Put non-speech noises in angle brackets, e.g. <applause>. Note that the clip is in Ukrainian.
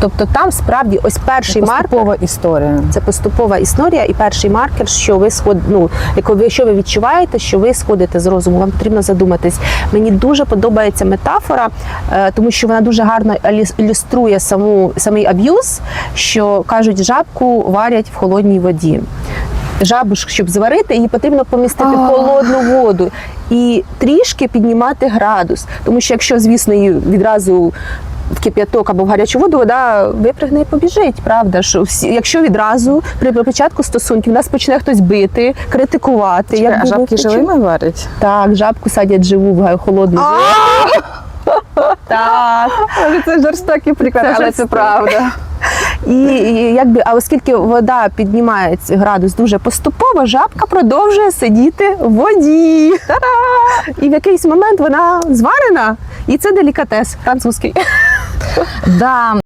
Тобто там справді ось перший маркер. Поступова історія. Це поступова історія, і перший маркер, що ви сход... ну, яко ви, відчуваєте, що ви сходите з розуму. Вам потрібно задуматись. Мені дуже подобається метафора, е, тому що вона дуже гарно ілюструє саму самий аб'юз, що кажуть, жабку варять в холодній воді. Жабу, щоб зварити, її потрібно помістити в холодну воду і трішки піднімати градус. Тому що якщо, звісно, її відразу в кип'яток або в гарячу воду, вода випригне і побіжить. Правда, що всі, якщо відразу при початку стосунків нас почне хтось бити, критикувати, Чекай, як а жабки живими варять? Так, жабку садять живу в холодну. <laughs> Так. Це жорстокий приклад, але це правда. І, і якби, а оскільки вода піднімає цей градус дуже поступово, жабка продовжує сидіти в воді. Та-да! І в якийсь момент вона зварена, і це делікатес французький. Да.